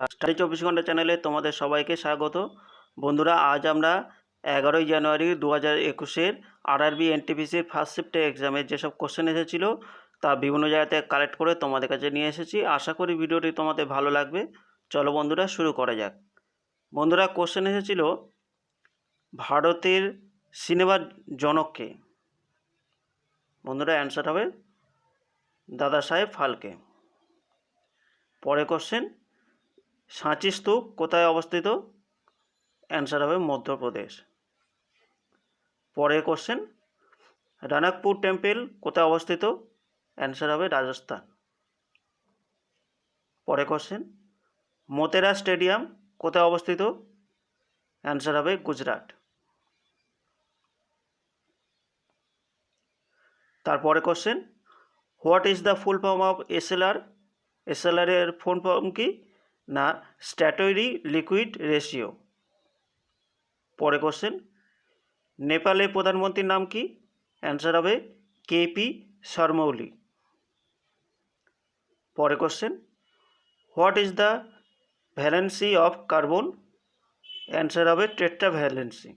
Study চব্বিশ ঘণ্টা চ্যানেলে তোমাদের সবাইকে স্বাগত। বন্ধুরা, আজ আমরা এগারোই জানুয়ারি দু হাজার একুশের আরআরবি এনটিপিসির ফার্স্ট শিফটে এক্সামের যেসব কোশ্চেন এসেছিল তা বিভিন্ন জায়গাতে কালেক্ট করে তোমাদের কাছে নিয়ে এসেছি। আশা করি ভিডিওটি তোমাদের ভালো লাগবে। চলো বন্ধুরা, শুরু করা যাক। বন্ধুরা কোশ্চেন এসেছিল ভারতের সিনেমার জনককে। বন্ধুরা অ্যান্সার হবে দাদা সাহেব ফালকে। পরে কোশ্চেন সাঁচি স্তূপ কোথায় অবস্থিত? অ্যান্সার হবে মধ্যপ্রদেশ। পরের কোশ্চেন রানাকপুর টেম্পল কোথায় অবস্থিত? অ্যান্সার হবে রাজস্থান। পরে কোশ্চেন মোতেরা স্টেডিয়াম কোথায় অবস্থিত? অ্যান্সার হবে গুজরাট। তারপরে question what is the full form of SLR SLR এর ফুল ফর্ম কি? না স্ট্যাটরি লিকুইড রেশিও। পরে কোশ্চেন নেপালের প্রধানমন্ত্রীর নাম কি? অ্যান্সার হবে কেপি শর্মা ওলি পরে question, what is the valency of carbon? Answer হবে টেট্রা ভ্যালেন্সি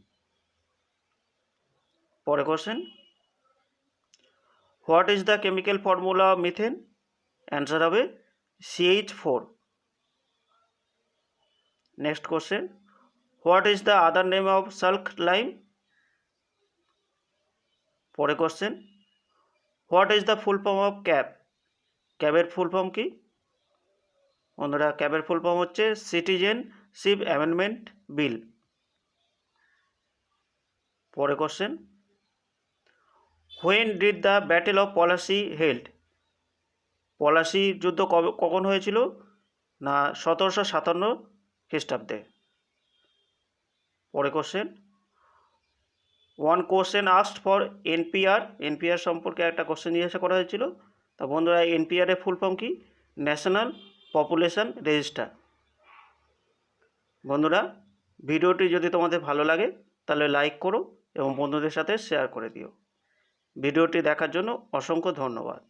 পরে question, what is the chemical formula of methane? Answer হবে CH four. Next question what is the other name of slaked lime পরে question what is the full form of CAB ক্যাবের full form কি? বন্ধুরা ক্যাবের full form হচ্ছে citizenship amendment bill পরে question when did the battle of Palashi held Palashi যুদ্ধ কবে, কখন হয়েছিল? না, সতেরোশো সাতান্ন খ্রিস্টাব্দে। পরে question one question asked for NPR NPR সম্পর্কে একটা কোশ্চেন জিজ্ঞাসা করা হয়েছিল। তা বন্ধুরা এনপিআর এর ফুল ফর্ম কি? ন্যাশনাল পপুলেশন রেজিস্টার বন্ধুরা, ভিডিওটি যদি তোমাদের ভালো লাগে, তাহলে লাইক করো এবং বন্ধুদের সাথে শেয়ার করে দিও। ভিডিওটি দেখার জন্য অসংখ্য ধন্যবাদ।